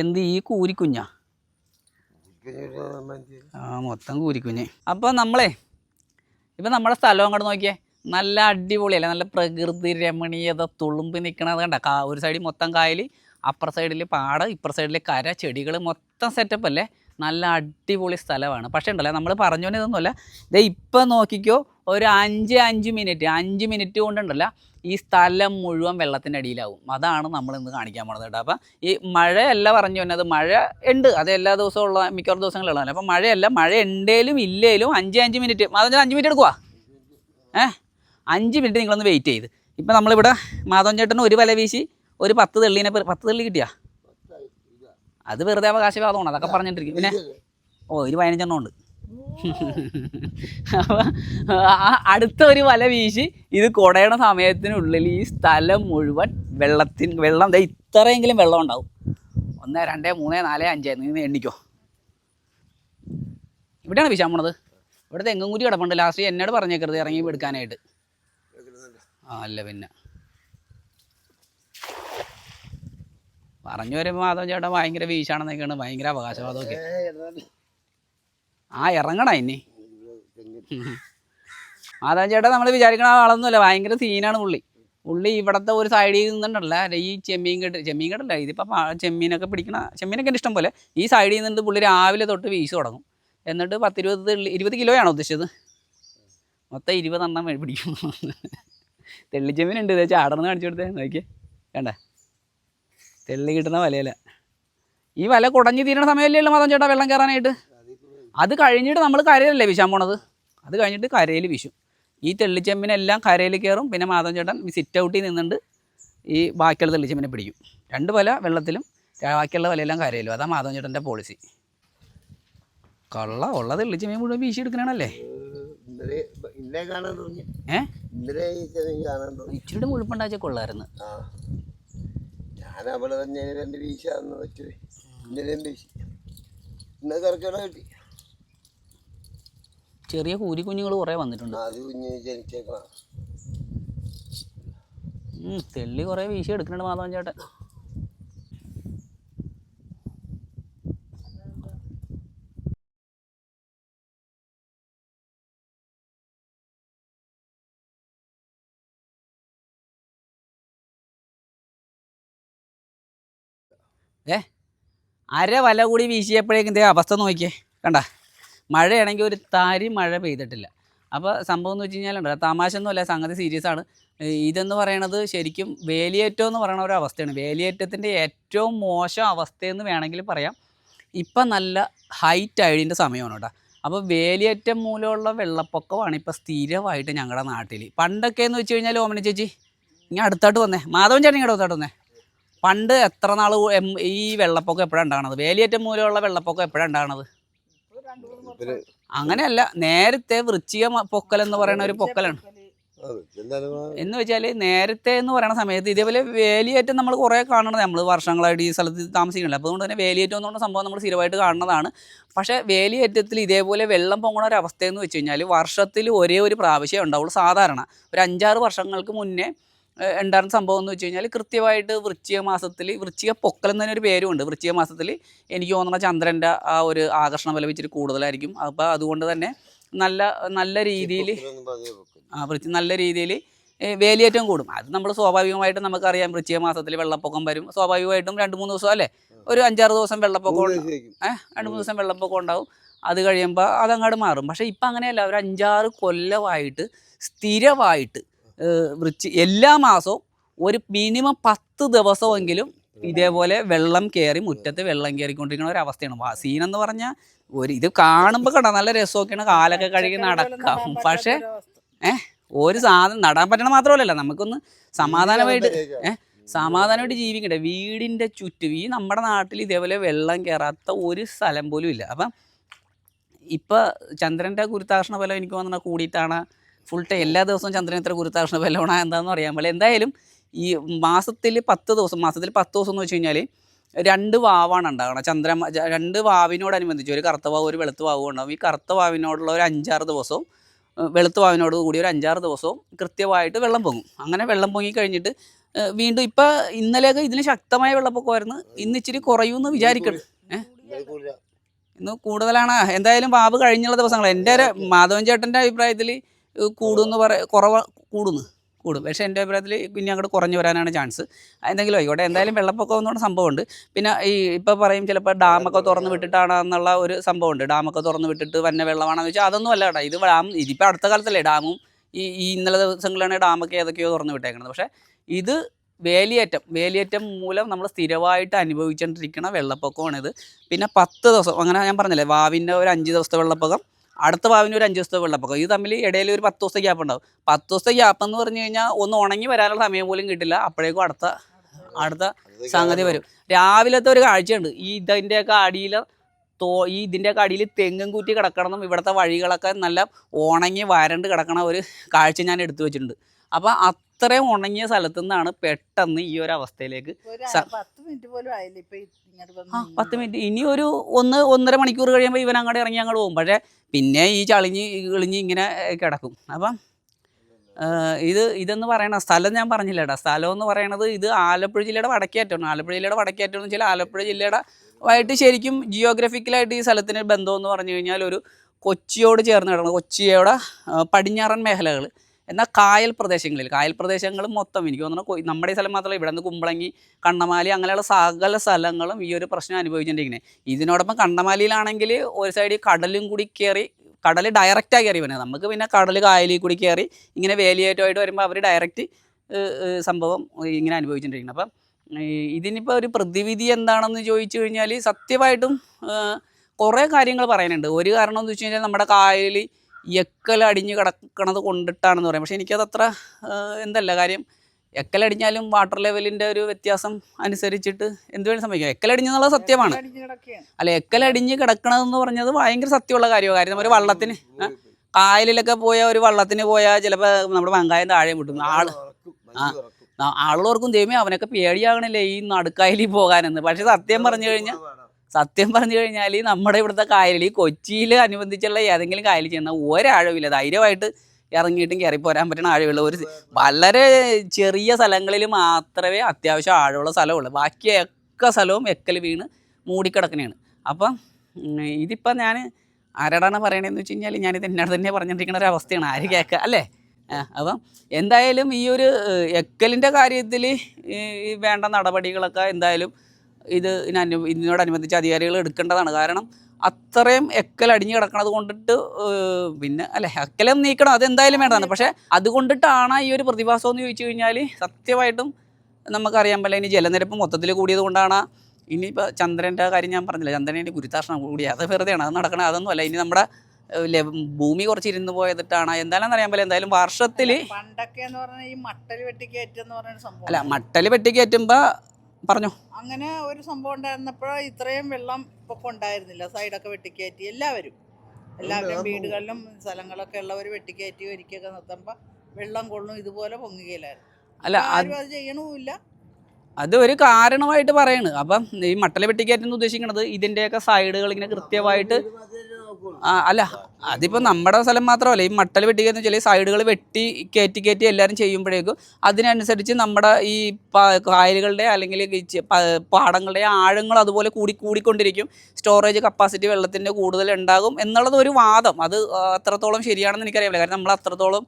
എന്ത് ഈ കൂരിക്കുഞ്ഞാ? ആ മൊത്തം കൂരിക്കുഞ്ഞ്. അപ്പോൾ നമ്മളെ ഇപ്പൊ നമ്മുടെ സ്ഥലം അങ്ങോട്ട് നോക്കിയേ. നല്ല അടിപൊളി അടിപൊളിയല്ലേ നല്ല പ്രകൃതി രമണീയത തുളുമ്പി നിൽക്കണത് കണ്ട. ഒരു സൈഡിൽ മൊത്തം കായൽ അപ്പുറ സൈഡിൽ പാട് ഇപ്പുറ സൈഡിൽ കര ചെടികൾ മൊത്തം സെറ്റപ്പ് അല്ലേ? നല്ല അടിപൊളി സ്ഥലമാണ്. പക്ഷേ ഉണ്ടല്ലോ നമ്മൾ പറഞ്ഞോണ്ട് ഇതൊന്നുമല്ല. ദേ ഇപ്പം നോക്കിക്കോ ഒരു അഞ്ച് അഞ്ച് മിനിറ്റ് അഞ്ച് മിനിറ്റ് കൊണ്ടുണ്ടല്ല ഈ സ്ഥലം മുഴുവൻ വെള്ളത്തിന്റെ അടിയിലാവും അതാണ് നമ്മൾ ഇന്ന് കാണിക്കാൻ പോണത് കേട്ടോ. അപ്പം ഈ മഴയല്ല പറഞ്ഞു വന്നത്. മഴ ഉണ്ട്. അത് എല്ലാ ദിവസവും ഉള്ള മിക്കവാറും ദിവസങ്ങളിലുള്ള അപ്പം മഴയല്ല. മഴ ഉണ്ടേലും ഇല്ലേലും അഞ്ച് അഞ്ച് മിനിറ്റ്. മാധവൻ അഞ്ച് മിനിറ്റ് എടുക്കുക ഏ? അഞ്ച് മിനിറ്റ് നിങ്ങളൊന്ന് വെയിറ്റ് ചെയ്ത്. ഇപ്പം നമ്മളിവിടെ മാധവൻ ചേട്ടന് ഒരു വല വീശി ഒരു പത്ത് തെള്ളിനെ പത്ത് തെള്ളി കിട്ടിയാ? അത് വെറുതെ അവകാശവാദമാണ്. അതൊക്കെ പറഞ്ഞിട്ടിരിക്കും. പിന്നെ ഓ ഒരു പതിനഞ്ചെണ്ണം ഉണ്ട്. അപ്പം അടുത്ത ഒരു വല വീശി. ഇത് കുടയണ സമയത്തിനുള്ളിൽ ഈ സ്ഥലം മുഴുവൻ വെള്ളത്തിന് വെള്ളം ഇത്രയെങ്കിലും വെള്ളം ഉണ്ടാവും. ഒന്ന് രണ്ട് മൂന്ന് നാല് അഞ്ച് നീ എണ്ണിക്കോ. ഇവിടെയാണ് വീശാൻ പോണത്. ഇവിടെ തെങ്ങും കൂടി കിടപ്പുണ്ട്. ലാസ്റ്റ് എന്നോട് പറഞ്ഞേക്കരുത് ഇറങ്ങി എടുക്കാനായിട്ട്. ആ അല്ല പിന്നെ. പറഞ്ഞു വരുമ്പോൾ മാധവൻ ചേട്ടൻ ഭയങ്കര വീശാണെന്നൊക്കെയാണ് ഭയങ്കര അവകാശവാദമൊക്കെ. ആ ഇറങ്ങണ ഇനി. മാധവൻ ചേട്ടാ നമ്മൾ വിചാരിക്കണ ആളൊന്നുമല്ല ഭയങ്കര സീനാണ് പുള്ളി. പുള്ളി ഇവിടത്തെ ഒരു സൈഡിൽ നിന്നുണ്ടല്ല ഈ ചെമ്മീൻ കെട്ട് ചെമ്മീൻ കെട്ടല്ല ഇതിപ്പോൾ ചെമ്മീനൊക്കെ പിടിക്കണ ചെമ്മീനൊക്കെ എന്റെ ഇഷ്ടം പോലെ. ഈ സൈഡിൽ നിന്നിട്ട് പുള്ളി രാവിലെ തൊട്ട് വീശ് തുടങ്ങും. എന്നിട്ട് പത്തിരുപത് ഇരുപത് കിലോയാണോ ഉദ്ദേശിച്ചത്? മൊത്തം ഇരുപതെണ്ണം പിടിക്കും. തെള്ളിച്ചെമ്മീൻ ഉണ്ട് ഇതേ ചാടർന്ന് കാണിച്ചു കൊടുത്തേ നോക്കിയേ. വേണ്ട തെള്ളി കിട്ടുന്ന വലയല്ല. ഈ വല കുടഞ്ഞു തീരണ സമയമല്ലേ ഉള്ളൂ മതം ചേട്ടാ വെള്ളം കയറാനായിട്ട്? അത് കഴിഞ്ഞിട്ട് നമ്മൾ കരയിലല്ലേ വിശാൻ പോണത്? അത് കഴിഞ്ഞിട്ട് കരയിൽ വിശും. ഈ തെള്ളിച്ചെമ്മിനെല്ലാം കരയിൽ കയറും പിന്നെ മാധവൻ ചേട്ടൻ സിറ്റ് ഔട്ടിൽ നിന്നുണ്ട് ഈ ബാക്കിയുള്ള തെള്ളിച്ചെമ്മിനെ പിടിക്കും. രണ്ട് വല വെള്ളത്തിലും ബാക്കിയുള്ള വലയെല്ലാം കരയിലും. അതാണ് മാധവൻ ചേട്ടന്റെ പോളിസി കള്ള ഉള്ള തെള്ളിച്ചെമ്മീൻ മുഴുവൻ വീശി എടുക്കണല്ലേ ഇച്ചിരി മുഴുപ്പുണ്ടാച്ച കൊള്ളായിരുന്നു. ഞാനവിടെ ഞാൻ തന്നെ രണ്ട് വീശാന്ന് വെച്ചു ഇന്നലെ വീശി. ഇന്നലെ കറക്കണ കിട്ടി. ചെറിയ കൂരി കുഞ്ഞുങ്ങൾ കുറേ വന്നിട്ടുണ്ട്. അത് കുഞ്ഞ് ജനിച്ചേക്കണം. ഉം, തെള്ളി കുറേ വീശി എടുക്കുന്നുണ്ട് മാധവൻ ചേട്ടൻ. ഏ? അര വല കൂടി വീശിയപ്പോഴേക്കും ദേ അവസ്ഥ നോക്കിയേ. കണ്ട? മഴയാണെങ്കിൽ ഒരു താരി മഴ പെയ്തിട്ടില്ല. അപ്പോൾ സംഭവം എന്ന് വെച്ച് കഴിഞ്ഞാൽ തമാശ ഒന്നുമല്ല സംഗതി സീരിയസ് ആണ്. ഇതെന്ന് പറയണത് ശരിക്കും വേലിയേറ്റം എന്ന് പറയുന്ന ഒരു അവസ്ഥയാണ്. വേലിയേറ്റത്തിന്റെ ഏറ്റവും മോശം അവസ്ഥയെന്ന് വേണമെങ്കിൽ പറയാം. ഇപ്പം നല്ല ഹൈറ്റ് ആയതിന്റെ സമയമാണ് കേട്ടോ. അപ്പോൾ വേലിയേറ്റം മൂലമുള്ള വെള്ളപ്പൊക്കമാണ് ഇപ്പോൾ സ്ഥിരമായിട്ട് ഞങ്ങളുടെ നാട്ടിൽ പണ്ടൊക്കെ എന്ന് വെച്ച് കഴിഞ്ഞാൽ ഓമന ചേച്ചി ഇങ്ങനെ അടുത്തായിട്ട് വന്നേ. മാധവൻ ചേട്ടൻ ഇങ്ങോട്ട് അടുത്തായിട്ട് വന്നേ. പണ്ട് എത്ര നാൾ ഈ വെള്ളപ്പൊക്കം എപ്പോഴാണ് ഉണ്ടാകണത്? വേലിയേറ്റം മൂലമുള്ള വെള്ളപ്പൊക്കം എപ്പോഴാണ് ഉണ്ടാകണത്? അങ്ങനെയല്ല നേരത്തെ വൃശ്ചിക പൊക്കൽ എന്ന് പറയുന്ന ഒരു പൊക്കലാണ്. എന്ന് വെച്ചാൽ നേരത്തെ എന്ന് പറയുന്ന സമയത്ത് ഇതേപോലെ വേലിയേറ്റം നമ്മൾ കുറേ കാണണത് നമ്മൾ വർഷങ്ങളായിട്ട് ഈ സ്ഥലത്ത് താമസിക്കണില്ല അപ്പോൾ അതുകൊണ്ട് തന്നെ വേലിയേറ്റം എന്ന് പറഞ്ഞ സംഭവം നമ്മൾ സ്ഥിരമായിട്ട് കാണുന്നതാണ്. പക്ഷേ വേലിയേറ്റത്തിൽ ഇതേപോലെ വെള്ളം പൊങ്ങണ ഒരു അവസ്ഥയെന്ന് വെച്ച് കഴിഞ്ഞാൽ വർഷത്തിൽ ഒരേ ഒരു പ്രാവശ്യമേ ഉണ്ടാവുള്ളൂ സാധാരണ. ഒരു അഞ്ചാറ് വർഷങ്ങൾക്ക് മുന്നേ ഉണ്ടായിരുന്ന സംഭവം എന്ന് വെച്ച് കഴിഞ്ഞാൽ കൃത്യമായിട്ട് വൃശ്ചിക മാസത്തിൽ വൃശ്ചിക പൊക്കൽ എന്ന് തന്നെ ഒരു പേരുമുണ്ട്. വൃശ്ചിക മാസത്തിൽ എനിക്ക് തോന്നുന്ന ചന്ദ്രന്റെ ആ ഒരു ആകർഷണ ബലം ഇച്ചിരി കൂടുതലായിരിക്കും. അപ്പോൾ അതുകൊണ്ട് തന്നെ നല്ല നല്ല രീതിയിൽ ആ വൃത്തി നല്ല രീതിയിൽ വേലിയേറ്റം കൂടും. അത് നമ്മൾ സ്വാഭാവികമായിട്ട് നമുക്കറിയാം വൃശ്ചിക മാസത്തിൽ വെള്ളപ്പൊക്കം വരും. സ്വാഭാവികമായിട്ടും രണ്ട് മൂന്ന് ദിവസം അല്ലേ? ഒരു അഞ്ചാറ് ദിവസം വെള്ളപ്പൊക്കം. ഏഹ് രണ്ട് മൂന്ന് ദിവസം വെള്ളപ്പൊക്കം ഉണ്ടാവും. അത് കഴിയുമ്പോൾ അതങ്ങോട്ട് മാറും. പക്ഷേ ഇപ്പം അങ്ങനെയല്ല. ഒരു അഞ്ചാറ് കൊല്ലമായിട്ട് സ്ഥിരമായിട്ട് വൃശ്ചി എല്ലാ മാസവും ഒരു മിനിമം പത്ത് ദിവസമെങ്കിലും ഇതേപോലെ വെള്ളം കയറി മുറ്റത്ത് വെള്ളം കയറിക്കൊണ്ടിരിക്കുന്ന ഒരു അവസ്ഥയാണ്. വാ- എന്ന് പറഞ്ഞാൽ ഒരു ഇത് കാണുമ്പോൾ കണ്ട നല്ല രസമൊക്കെയാണ്. കാലൊക്കെ കഴുകി നടക്കാം. പക്ഷേ ഏഹ് ഒരു സാധനം നടാൻ പറ്റണ മാത്രമല്ലല്ലോ. നമുക്കൊന്ന് സമാധാനമായിട്ട് ഏഹ് സമാധാനമായിട്ട് ജീവിക്കണ്ടേ വീടിന്റെ ചുറ്റും ഈ നമ്മുടെ നാട്ടിൽ ഇതേപോലെ വെള്ളം കയറാത്ത ഒരു സ്ഥലം പോലും ഇല്ല. അപ്പം ഇപ്പം ചന്ദ്രന്റെ ഗുരുത്താകർഷണ ഫലം എനിക്ക് വന്നാൽ കൂടിയിട്ടാണ് ഫുൾ ടൈം എല്ലാ ദിവസവും ചന്ദ്രൻ ഇത്ര ഗുരുത്താകർഷണ ബലമാണ് എന്താണെന്ന് അറിയാൻ പോലെ എന്തായാലും ഈ മാസത്തിൽ പത്ത് ദിവസം മാസത്തിൽ പത്ത് ദിവസം എന്ന് വെച്ച് കഴിഞ്ഞാൽ രണ്ട് വാവാണ് ഉണ്ടാകണം ചന്ദ്ര രണ്ട് വാവിനോടനുബന്ധിച്ച് ഒരു കറുത്ത വാവ് ഒരു വെളുത്ത വാവും ഉണ്ടാവും. ഈ കറുത്ത വാവിനോടുള്ള ഒരു അഞ്ചാറ് ദിവസവും വെളുത്ത വാവിനോട് കൂടി ഒരു അഞ്ചാറ് ദിവസവും കൃത്യമായിട്ട് വെള്ളം പൊങ്ങും. അങ്ങനെ വെള്ളം പൊങ്ങി കഴിഞ്ഞിട്ട് വീണ്ടും ഇപ്പം ഇന്നലെയൊക്കെ ഇതിന് ശക്തമായ വെള്ളപ്പൊക്കമായിരുന്നു ഇന്ന് ഇച്ചിരി കുറയുമെന്ന് വിചാരിക്കണം. ഏഹ്. ഇന്ന് കൂടുതലാണ്. എന്തായാലും വാവ് കഴിഞ്ഞുള്ള ദിവസങ്ങൾ എന്റെ ഒരു മാധവൻ ചേട്ടന്റെ അഭിപ്രായത്തിൽ കൂടുമെന്ന് പറ കുറവ് കൂടുന്നു. കൂടും. പക്ഷേ എന്റെ അഭിപ്രായത്തിൽ പിന്നെ അങ്ങോട്ട് കുറഞ്ഞു വരാനാണ് ചാൻസ്. എന്തെങ്കിലും ആയിക്കോട്ടെ. എന്തായാലും വെള്ളപ്പൊക്കം എന്ന് പറഞ്ഞ സംഭവമുണ്ട്. പിന്നെ ഈ ഇപ്പോൾ പറയും ചിലപ്പോൾ ഡാമൊക്കെ തുറന്ന് വിട്ടിട്ടാണെന്നുള്ള ഒരു സംഭവമുണ്ട്. ഡാമൊക്കെ തുറന്ന് വിട്ടിട്ട് വന്ന വെള്ളമാണെന്ന് വെച്ചാൽ അതൊന്നും അല്ല കേട്ടോ. ഇത് ഡാം ഇതിപ്പോൾ അടുത്ത കാലത്തല്ലേ ഡാമും ഈ ഈ ഇന്നലെ ദിവസങ്ങളിലാണ് ഡാമൊക്കെ ഏതൊക്കെയോ തുറന്ന് വിട്ടേക്കുന്നത് പക്ഷേ ഇത് വേലിയേറ്റം വേലിയേറ്റം മൂലം നമ്മൾ സ്ഥിരമായിട്ട് അനുഭവിച്ചുകൊണ്ടിരിക്കുന്ന വെള്ളപ്പൊക്കമാണിത്. പിന്നെ പത്ത് ദിവസം അങ്ങനെ ഞാൻ പറഞ്ഞില്ലേ വാവിന്റെ ഒരു അഞ്ച് ദിവസത്തെ വെള്ളപ്പൊക്കം അടുത്ത പാവിന് ഒരു അഞ്ച് ദിവസത്തെ വെള്ളപ്പൊക്കം ഇത് തമ്മിൽ ഇടയിൽ ഒരു പത്ത് ദിവസത്തെ ഗ്യാപ്പ് ഉണ്ടാവും. പത്ത് ദിവസത്തെ ഗ്യാപ്പ് എന്ന് പറഞ്ഞു കഴിഞ്ഞാൽ ഒന്ന് ഉണങ്ങി വരാനുള്ള സമയം പോലും കിട്ടില്ല. അപ്പോഴേക്കും അടുത്ത അടുത്ത സംഗതി വരും. രാവിലത്തെ ഒരു കാഴ്ചയുണ്ട്. ഈ ഇതിന്റെയൊക്കെ അടിയിൽ തോ ഈ ഇതിന്റെയൊക്കെ അടിയിൽ തെങ്ങും കൂറ്റി കിടക്കണം. ഇവിടുത്തെ വഴികളൊക്കെ നല്ല ഉണങ്ങി വരണ്ട് കിടക്കണ ഒരു കാഴ്ച ഞാൻ എടുത്തു വെച്ചിട്ടുണ്ട്. അപ്പം അത്രയും ഉണങ്ങിയ സ്ഥലത്തു നിന്നാണ് പെട്ടെന്ന് ഈ ഒരു അവസ്ഥയിലേക്ക് പത്ത് മിനിറ്റ് ഇനി ഒരു ഒന്ന് ഒന്നര മണിക്കൂർ കഴിയുമ്പോൾ ഇവൻ അങ്ങോട്ട് ഇറങ്ങി അങ്ങോട്ട് പോകും. പക്ഷേ പിന്നെ ഈ ചളിഞ്ഞ് ഇളിഞ്ഞ് ഇങ്ങനെ കിടക്കും. അപ്പം ഇത് ഇതെന്ന് പറയണ സ്ഥലം ഞാൻ പറഞ്ഞില്ല കേട്ടോ സ്ഥലം എന്ന് പറയണത് ഇത് ആലപ്പുഴ ജില്ലയുടെ വടക്കേറ്റമാണ്. ആലപ്പുഴ ജില്ലയുടെ വടക്കേറ്റം എന്ന് വെച്ചാൽ ആലപ്പുഴ ജില്ലയുടെ ആയിട്ട് ശരിക്കും ജിയോഗ്രഫിക്കലായിട്ട് ഈ സ്ഥലത്തിന് ബന്ധം എന്ന് പറഞ്ഞു കഴിഞ്ഞാൽ ഒരു കൊച്ചിയോട് ചേർന്ന് കിടക്കുന്നത് കൊച്ചിയുടെ പടിഞ്ഞാറൻ മേഖലകൾ എന്നാൽ കായൽ പ്രദേശങ്ങളിൽ കായൽ പ്രദേശങ്ങൾ മൊത്തം എനിക്ക് തോന്നുന്നു നമ്മുടെ ഈ സ്ഥലം മാത്രമല്ല ഇവിടെ നിന്ന് കുമ്പളങ്ങി കണ്ണമാലി അങ്ങനെയുള്ള സകല സ്ഥലങ്ങളും ഈ ഒരു പ്രശ്നം അനുഭവിച്ചുകൊണ്ടിരിക്കുന്നത് ഇതിനോടൊപ്പം കണ്ണമാലിയിലാണെങ്കിൽ ഒരു സൈഡിൽ കടലും കൂടി കയറി കടൽ ഡയറക്റ്റായി കയറി വരുന്നത്. നമുക്ക് പിന്നെ കടൽ കായലിൽ കൂടി കയറി ഇങ്ങനെ വേലിയേറ്റമായിട്ട് വരുമ്പോൾ അവർ ഡയറക്റ്റ് സംഭവം ഇങ്ങനെ അനുഭവിച്ചുകൊണ്ടിരിക്കുന്നത് അപ്പം ഇതിനിപ്പോൾ ഒരു പ്രതിവിധി എന്താണെന്ന് ചോദിച്ചു കഴിഞ്ഞാൽ സത്യമായിട്ടും കുറേ കാര്യങ്ങൾ പറയാനുണ്ട്. ഒരു കാരണം എന്ന് വെച്ച് കഴിഞ്ഞാൽ നമ്മുടെ കായലിൽ എക്കലടിഞ്ഞ് കിടക്കണത് കൊണ്ടിട്ടാണെന്ന് പറയും. പക്ഷേ എനിക്കത് അത്ര എന്തല്ല കാര്യം. എക്കലടിഞ്ഞാലും വാട്ടർ ലെവലിന്റെ ഒരു വ്യത്യാസം അനുസരിച്ചിട്ട് എന്ത് വേണം സംഭവിക്കാം. എക്കലടിഞ്ഞെന്നുള്ളത് സത്യമാണ്. അടിഞ്ഞ് അല്ല എക്കലടിഞ്ഞ് കിടക്കണതെന്ന് പറഞ്ഞത് ഭയങ്കര സത്യമുള്ള കാര്യമാണ് കാര്യം ഒരു വള്ളത്തിന് കായലിലൊക്കെ പോയ ഒരു വള്ളത്തിന് പോയാൽ ചിലപ്പോൾ നമ്മുടെ വെങ്കായം താഴെ വിട്ടും ആൾ തുറക്കും, ആ. മഞ്ഞ് ആ- ആളുകൾക്കും ദൈവമേ അവനൊക്കെ പേടിയാകണില്ലേ ഈ നടുക്കായലിൽ പോകാനെന്ന്. പക്ഷെ സത്യം പറഞ്ഞു കഴിഞ്ഞാൽ സത്യം പറഞ്ഞു കഴിഞ്ഞാൽ നമ്മുടെ ഇവിടുത്തെ കായലിൽ കൊച്ചിയിൽ അനുബന്ധിച്ചുള്ള ഏതെങ്കിലും കായലിൽ ചെന്നാൽ ഒരാഴവില്ല. ധൈര്യമായിട്ട് ഇറങ്ങിയിട്ടും കയറി പോരാൻ പറ്റുന്ന ആഴമുള്ള ഒരു വളരെ ചെറിയ സ്ഥലങ്ങളിൽ മാത്രമേ അത്യാവശ്യം ആഴമുള്ള സ്ഥലമുള്ളൂ. ബാക്കി ഒക്കെ സ്ഥലവും എക്കൽ വീണ് മൂടിക്കിടക്കണയാണ് അപ്പം ഇതിപ്പം ഞാൻ ആരോടാണ് പറയണതെന്ന് വെച്ച് കഴിഞ്ഞാൽ ഞാനിത് എന്നോട് തന്നെ പറഞ്ഞുകൊണ്ടിരിക്കുന്ന ഒരു അവസ്ഥയാണ്. ആര് കേൾക്കുക അല്ലേ? അപ്പം എന്തായാലും ഈ ഒരു എക്കലിന്റെ കാര്യത്തിൽ വേണ്ട നടപടികളൊക്കെ എന്തായാലും ഇത് ഇതിനു ഇതിനോടനുബന്ധിച്ച് അധികാരികൾ എടുക്കേണ്ടതാണ്. കാരണം അത്രയും എക്കൽ അടിഞ്ഞു കിടക്കണത് കൊണ്ടിട്ട് പിന്നെ അല്ലെ എക്കലം നീക്കണം അതെന്തായാലും വേണ്ടതാണ്. പക്ഷേ അതുകൊണ്ടിട്ടാണ് ഈ ഒരു പ്രതിഭാസം എന്ന് ചോദിച്ചു കഴിഞ്ഞാൽ സത്യമായിട്ടും നമുക്കറിയാൻ പറ്റില്ല. ഇനി ജലനിരപ്പ് മൊത്തത്തിൽ കൂടിയത് കൊണ്ടാണ്. ഇനിയിപ്പോൾ ചന്ദ്രന്റെ കാര്യം ഞാൻ പറഞ്ഞില്ല ചന്ദ്രന്റെ ഗുരുത്താർഷണം കൂടി. അത് വെറുതെയാണ് അത് നടക്കണം അതൊന്നും അല്ല. ഇനി നമ്മുടെ ഭൂമി കുറച്ച് ഇരുന്ന് പോയതിട്ടാണ്. എന്തായാലും അറിയാൻ പറ്റില്ല. എന്തായാലും വർഷത്തിൽ പണ്ടൊക്കെ എന്ന് പറഞ്ഞാൽ ഈ മട്ടൽ വെട്ടിക്കയറ്റെന്ന് പറയുന്ന സംഭവം അല്ല മട്ടൽ വെട്ടി കയറ്റുമ്പോൾ പറഞ്ഞു. അങ്ങനെ ഒരു സംഭവം ഉണ്ടായിരുന്നപ്പോൾ ഇത്രയും വെള്ളം പൊക്കം ഉണ്ടായിരുന്നില്ല സൈഡൊക്കെ വെട്ടിക്കയറ്റി എല്ലാവരും. എല്ലാവരും വീടുകളിലും സ്ഥലങ്ങളൊക്കെ ഉള്ളവർ വെട്ടിക്കയറ്റി ഒരിക്കലൊക്കെ നിർത്തുമ്പോൾ വെള്ളം കൊള്ളും ഇതുപോലെ പൊങ്ങുകയില്ലായിരുന്നു. അല്ല അത് ആരും അത് ചെയ്യണമില്ല അത് ഒരു കാരണമായിട്ട് പറയാണ്. അപ്പം ഈ മട്ടല വെട്ടിക്കയറ്റെന്ന് ഉദ്ദേശിക്കുന്നത് ഇതിന്റെയൊക്കെ സൈഡുകൾ ഇങ്ങനെ കൃത്യമായിട്ട് അല്ല അതിപ്പോൾ നമ്മുടെ സ്ഥലം മാത്രമല്ല ഈ മട്ടൽ വെട്ടിക്കുന്ന വെച്ചാൽ സൈഡുകൾ വെട്ടി കയറ്റി കയറ്റി എല്ലാവരും ചെയ്യുമ്പോഴേക്കും അതിനനുസരിച്ച് നമ്മുടെ ഈ കായലുകളുടെ അല്ലെങ്കിൽ പാടങ്ങളുടെ ആഴങ്ങൾ അതുപോലെ കൂടി കൂടിക്കൊണ്ടിരിക്കും. സ്റ്റോറേജ് കപ്പാസിറ്റി വെള്ളത്തിന്റെ കൂടുതൽ ഉണ്ടാകും എന്നുള്ളത് ഒരു വാദം. അത് അത്രത്തോളം ശരിയാണെന്ന് എനിക്കറിയില്ല. കാരണം നമ്മൾ അത്രത്തോളം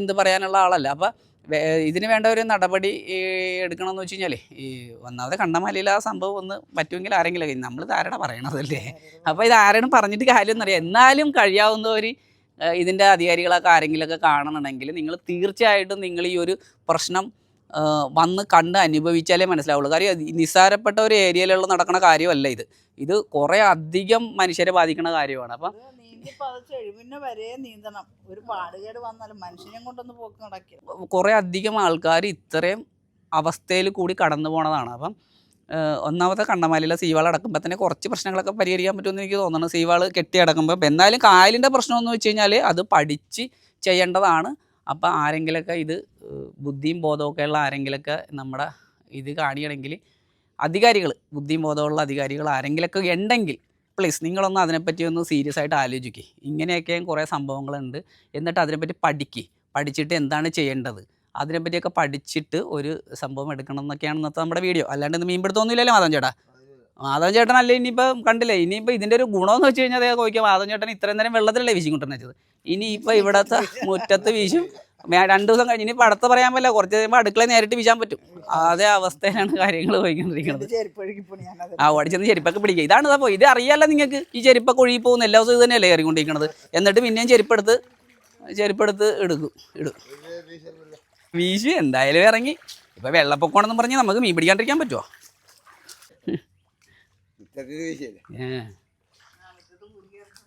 എന്ത് പറയാനുള്ള ആളല്ല. അപ്പം ഇതിന് വേണ്ട ഒരു നടപടി എടുക്കണമെന്ന് വെച്ച് കഴിഞ്ഞാൽ ഈ ഒന്നാമത് കണ്ണമലയിൽ ആ സംഭവം ഒന്ന് പറ്റുമെങ്കിൽ ആരെങ്കിലും നമ്മൾ ആരുടെ പറയണതല്ലേ? അപ്പോൾ ഇത് ആരോടും പറഞ്ഞിട്ട് കാര്യമൊന്നുമറിയാം എന്നാലും കഴിയാവുന്നവർ ഇതിന്റെ അധികാരികളൊക്കെ ആരെങ്കിലുമൊക്കെ കാണണമെങ്കിൽ നിങ്ങൾ തീർച്ചയായിട്ടും നിങ്ങൾ ഈ ഒരു പ്രശ്നം വന്ന് കണ്ട് അനുഭവിച്ചാലേ മനസ്സിലാവുള്ളൂ. കാര്യം നിസ്സാരപ്പെട്ട ഒരു ഏരിയയിലുള്ള നടക്കുന്ന കാര്യമല്ല ഇത്. ഇത് കുറേ അധികം മനുഷ്യരെ ബാധിക്കുന്ന കാര്യമാണ്. അപ്പം നീന്തി പതച്ച് വരെ നീന്തണം. ഒരു പാടുകേട് വന്നാലും മനുഷ്യനെ കൊണ്ടൊന്ന് പോക്ക് നടക്കുക കുറേ അധികം ആൾക്കാർ ഇത്രയും അവസ്ഥയിൽ കൂടി കടന്നു പോണതാണ്. അപ്പം ഒന്നാമത്തെ കണ്ണമാലിയിലെ സീവാൾ അടക്കുമ്പോൾ തന്നെ കുറച്ച് പ്രശ്നങ്ങളൊക്കെ പരിഹരിക്കാൻ പറ്റുമെന്ന് എനിക്ക് തോന്നുന്നു. സീവാൾ കെട്ടി അടക്കുമ്പോൾ അപ്പം എന്നാലും കായലിന്റെ പ്രശ്നം എന്ന് വെച്ച് കഴിഞ്ഞാൽ അത് പഠിച്ച് ചെയ്യേണ്ടതാണ്. അപ്പോൾ ആരെങ്കിലൊക്കെ ഇത് ബുദ്ധിയും ബോധമൊക്കെ ഉള്ള ആരെങ്കിലൊക്കെ നമ്മുടെ ഇത് കാണിക്കണമെങ്കിൽ അധികാരികൾ ബുദ്ധിയും ബോധമുള്ള അധികാരികൾ ആരെങ്കിലൊക്കെ ഉണ്ടെങ്കിൽ പ്ലീസ് നിങ്ങളൊന്ന് അതിനെപ്പറ്റി ഒന്ന് സീരിയസ് ആയിട്ട് ആലോചിക്കുക ഇങ്ങനെയൊക്കെ കുറേ സംഭവങ്ങളുണ്ട്. എന്നിട്ട് അതിനെപ്പറ്റി പഠിക്കുക പഠിച്ചിട്ട് എന്താണ് ചെയ്യേണ്ടത്? അതിനെപ്പറ്റിയൊക്കെ പഠിച്ചിട്ട് ഒരു സംഭവം എടുക്കണം എന്നൊക്കെയാണ് ഇന്നത്തെ നമ്മുടെ വീഡിയോ. അല്ലാണ്ട് ഇന്ന് മീൻപിടുത്തൊന്നുമില്ലല്ലോ മാധവൻ ചേട്ടാ. മാധവൻ ചേട്ടൻ അല്ലേ ഇനിയിപ്പോൾ കണ്ടില്ലേ? ഇനിയിപ്പോൾ ഇതിന്റെ ഒരു ഗുണമെന്ന് വെച്ച് കഴിഞ്ഞാൽ അതേ നോക്കിയാൽ മാധവൻ ചേട്ടൻ ഇത്രയും നേരം വെള്ളത്തിലല്ലേ വീശി കൊണ്ടുവന്നത് ഇനിയിപ്പോൾ ഇവിടത്തെ മുറ്റത്ത് വീശും. രണ്ടു ദിവസം കഴിഞ്ഞ് ഇനിയിപ്പോൾ അടുത്ത പറയാൻ പറ്റില്ല. കുറച്ച് കഴിയുമ്പോൾ അടുക്കള നേരിട്ട് വീശാൻ പറ്റും. അതേ അവസ്ഥയിലാണ് കാര്യങ്ങൾ പോയിക്കൊണ്ടിരിക്കുന്നത്. ആ ഓടിച്ചെന്ന് ചെരുപ്പൊക്കെ പിടിക്കുക. ഇതാണ് അപ്പോൾ ഇത് അറിയാലോ നിങ്ങൾക്ക്? ഈ ചെരുപ്പൊക്കെ ഒഴുകി പോകുന്ന എല്ലാ ദിവസവും ഇത് തന്നെയല്ലേ കയറിക്കൊണ്ടിരിക്കുന്നത് എന്നിട്ട് പിന്നെയും ചെരുപ്പെടുത്ത് ചെരുപ്പെടുത്ത് എടുക്കും ഇടും. വീശു എന്തായാലും ഇറങ്ങി. ഇപ്പൊ വെള്ളപ്പൊക്കമാണെന്ന് പറഞ്ഞ് നമുക്ക് മീൻ പിടിക്കാണ്ടിരിക്കാൻ പറ്റുമോ ഏ.